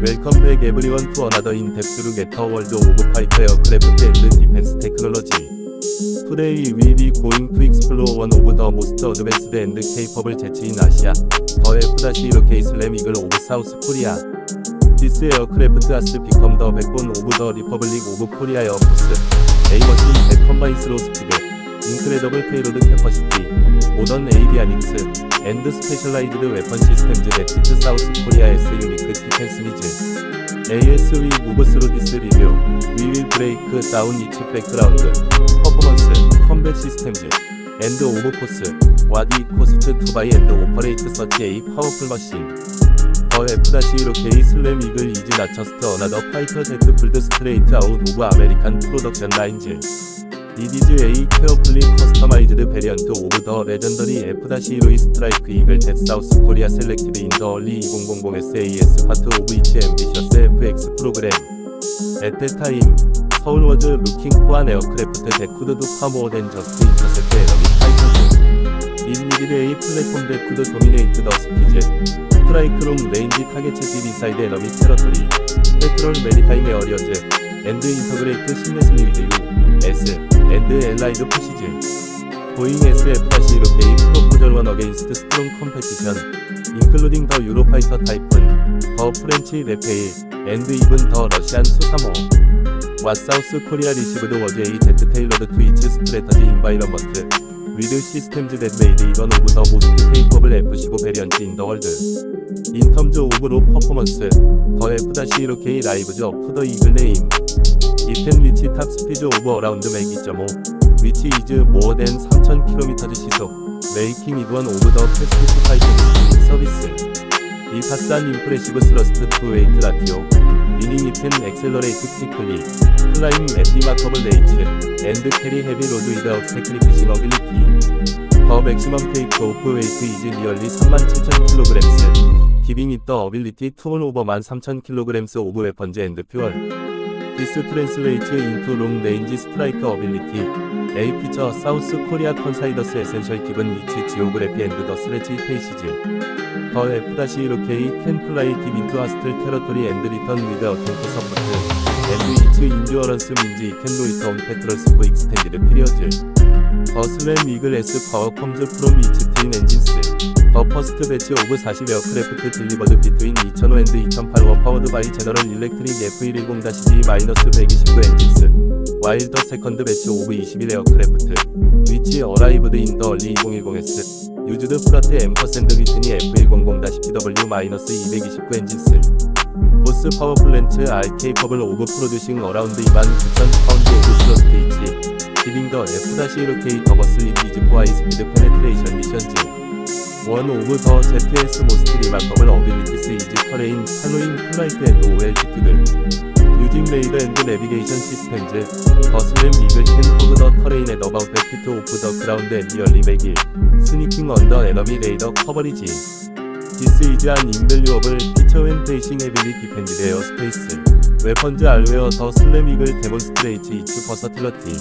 Welcome back everyone to another in-depth look at the world of fighter aircraft and defense technology. Today we will going to explore one of the most advanced and capable jets in Asia, the F-Loke Islam Eagle of South Korea. This aircraft has become the backbone of the Republic of Korea Air Force. A-machine that combines low speed, incredible payload capacity, modern avionics, 앤드 스페셜라이즈드 웨펀 시스템즈 데피트 사우스 코리아에스 유니크 디펜스 니즈. AS 위 무브스 로디스 리뷰. 위윌 브레이크 다운 이츠 백그라운드 퍼포먼스 컴뱃 시스템즈 앤드 오브 코스 와디 코스트 투바이 앤드 오퍼레이트 서치 에이 파워풀 머신 더 F-UK 슬램 이글 이즈 나처스트 어나더 파이터 제트 풀드 스트레이트 아웃 오브 아메리칸 프로덕션 라인즈 디디즈 A 케어풀리 커스터마이즈드 베리언트 오브 더 레전더리 F-2 스트라이크 이글 댓 사우스 코리아 셀렉티드 인 더 얼리 2000 SAS 파트 오브 이치 앰비셔스 FX 프로그램 에테 타임 서울 워즈 루킹 포한 에어크래프트 데쿠드 두 파모어 댄 저스트 인터셉트 에너미 파이터스 인리기드 A 플랫폼 데쿠드 도미네이트 더 스피즈 스트라이크룸 레인지 타겟 체질 인사이드 에너미 테러토리 페트롤 메리타임 에어리어즈 엔드 인터그레이트 심리슬리 위드 유 S and Allied Procedure Going SF-A Proposal One Against Strong Competition Including the Eurofighter Typhoon The French Raphael and even the Russian Su-35 What South Korea received was a jet-tailored to its strategy environment with systems that made it one of the most capable F-15 variants in the world. In terms of overall performance, the F-16K rises up to the eagle name. 지템 리치 탑 스피드 오브 어라운드 맥 2.5 위치 이즈 모어 댄 3000km 시속 메이킹 이브원 오브 더 패스트 파이팅 서비스 이 파산 임프레시브 스러스트 투 웨이트 라티오 미니니펜 엑셀러레이트 티클리 클라임 에디마커블 레이츠 앤드 캐리 헤비 로드 이더 테크리피싱 어빌리티 더 맥시멈 테이크 오프 웨이트 이즈 리얼리 37,000kg 기빙 입더 어빌리티 투온 오버 13,000kg 오브 웨펀즈 앤드 퓨얼 This translates into long-range strike ability. A feature South Korea considers essential given its geography and the stretchy passage. The F-1K can fly deep into hostile territory and return with auto support. And its endurance means it can loiter on patrols for extended periods. The Slam Eagle S power comes from its twin engines. 더 퍼스트 배치 오브 40 에어크래프트 딜리버드 비트윈 2005 앤드 2008 워 파워드 바이 제너럴 일렉트릭 F110-D-129 엔진스. 와일더 세컨드 배치 오브 21 에어크래프트. 위치 어라이브드 인 더 얼리 2010S 유즈드 프라트 앰퍼센드 위트니 F100-PW-229 엔진스. 보스 파워 플랜트 RK 퍼블 오브 프로듀싱 어라운드 2만 9천 파운드 오브 슬러스테이지 기빙 더 F-1K 더버스 이즈 포아이 스피드 페네트레이션 미션즈. 원 오브 더 ZS 모스트리 마법을 어빌리티스 이즈 터레인 팔로잉 플라이트 앤 오웰 기트들 유딩 레이더 앤드 내비게이션 시스템즈 더슬램 리그 캔 허브 더 터레인 앤 어바웃 더 피트 오프 더 그라운드 앤 리얼리 매길 스니킹 언더 에너미 레이더 커버리지 디스 이즈 한 인벨류업을 피처 웬 페이싱 에빌리 디펜드 레어 스페이스 웨펀즈 알웨어 더 슬램이글 데몬스트레이트 이츠 버서틸러티.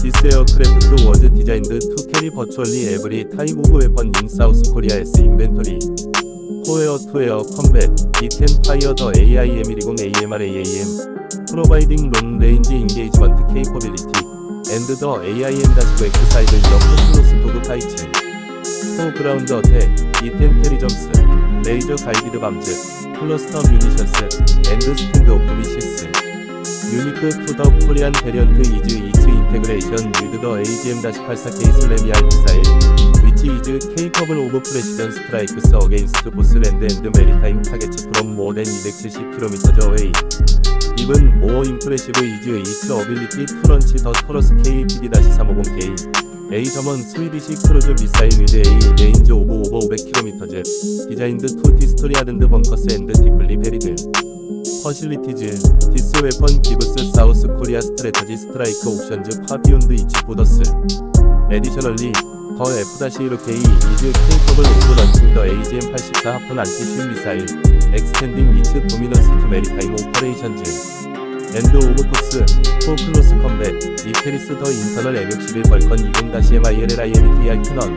디스 에어크래프트 월드 디자인드 투 캐리 버츄얼리 에브리 타임 오브 웨펀 인 사우스 코리아에스 인벤토리. 코웨어 투 에어 컴뱃 이템 파이어 더 AI 에미리곤 AMR AAM 프로바이딩 롱 레인지 인게이지먼트 케이퍼빌리티. 앤드 더 AI 앤다시브 엑스사이드 이어 코스로스 도그 파이츠 포그라운드 어택 이템 테리점스 레이저 가이드 밤즈. 클러스터 뮤니셔스 앤드 스탠드 오프 미시스. 유니크 투더 코리안 베리언트 그 이즈 이츠 인테그레이션 위드 더 AGM-84K 슬램이알 미사일. 위치 이즈 케이커블 오브 프레시던 스트라이크스 어게인스트 보스랜드 앤드 메리타임 타겟츠 프롬 모어덴 270km 저웨이. 입은 모어 임프레시브 이즈 이츠 어빌리티 트런치 더 토러스 KPD-350K A점은 스위디시 크루즈 미사일 위드 A 레인지 오브 오버 500km 디자인드 투 디스토리 아랜드 벙커스 앤드 디플리 베리드. 퍼실리티즈 디스 웨펀 기브스 사우스 코리아 스트레터지 스트라이크 옵션즈 파비온드 이치 보더스. 에디셔널리 더 F-1K 이즈 킹컵을 오브 런칭 더 AGM-84 하프 안티슈 미사일 엑스텐딩 위츠 도미넌스 투 메리타임 오퍼레이션즈. 엔드 오브 코스, 포 플러스 컴뱃, 이페리스 더 인터널 MX1 벌컨 20-MILLIMTR 큐넌,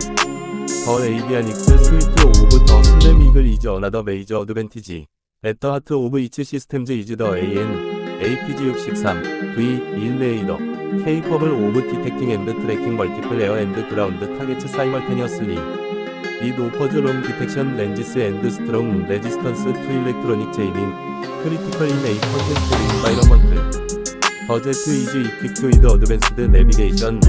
더 에이비아닉스 스위트 오브 더 슬램 이글 이즈 어나더 메이저 어드밴티지, 앳더 하트 오브 이츠 시스템즈 이즈 더 AN, APG63 V1 레이더, 케이 커블 오브 디텍팅 앤드 트래킹 멀티플레어 앤드 그라운드 타겟츠 사이멀테니어슬리, offers long detection ranges and strong resistance to electronic jamming, critical in a contested environment. The jet is equipped with advanced navigation